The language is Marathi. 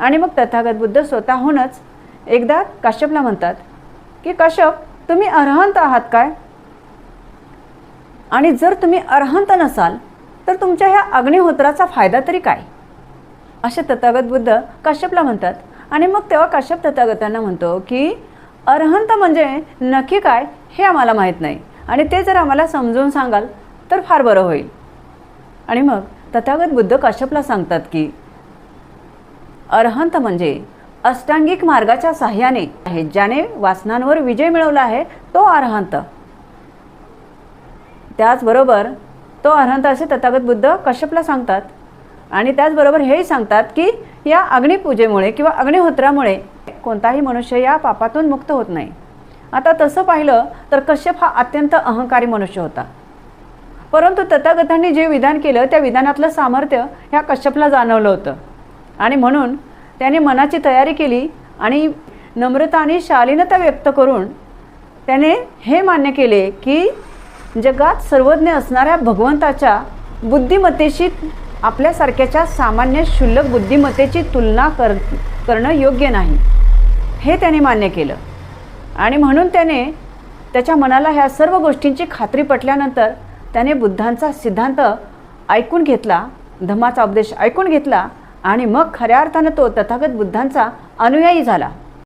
आणि मग तथागत बुद्ध स्वतःहूनच एकदा काश्यपला म्हणतात की काश्यप तुम्ही अर्हंत आहात काय? आणि जर तुम्ही अर्हंत नसाल तर तुमच्या ह्या अग्निहोत्राचा फायदा तरी काय? असे तथागत बुद्ध काश्यपला म्हणतात. आणि मग तेव्हा काश्यप तथागतांना म्हणतो की अर्हंत म्हणजे नक्की काय हे आम्हाला माहीत नाही. आणि ते जर आम्हाला समजून सांगाल तर फार बरं होईल. आणि मग तथागत बुद्ध काश्यपला सांगतात की अर्हंत म्हणजे अष्टांगिक मार्गाच्या साह्याने आहे ज्याने वासनांवर विजय मिळवला आहे तो अर्हंत. त्याचबरोबर तो अर्हंत असे तथागत बुद्ध कश्यपला सांगतात आणि त्याचबरोबर हेही सांगतात की या अग्निपूजेमुळे किंवा अग्निहोत्रामुळे कोणताही मनुष्य या पापातून मुक्त होत नाही. आता तसं पाहिलं तर कश्यप हा अत्यंत अहंकारी मनुष्य होता. परंतु तथागतांनी जे विधान केलं त्या विधानातलं सामर्थ्य ह्या कश्यपला जाणवलं होतं. आणि म्हणून त्याने मनाची तयारी केली आणि नम्रता आणि शालीनता व्यक्त करून त्याने हे मान्य केले की जगात सर्वज्ञ असणाऱ्या भगवंताच्या बुद्धिमत्तेशी आपल्यासारख्याच्या सामान्य क्षुल्लक बुद्धिमत्तेची तुलना कर करणं योग्य नाही. हे त्याने मान्य केलं. आणि म्हणून त्याने त्याच्या मनाला ह्या सर्व गोष्टींची खात्री पटल्यानंतर त्याने बुद्धांचा सिद्धांत ऐकून घेतला धम्माचा उपदेश ऐकून घेतला आणि मग खऱ्या अर्थानं तो तथागत बुद्धांचा अनुयायी झाला.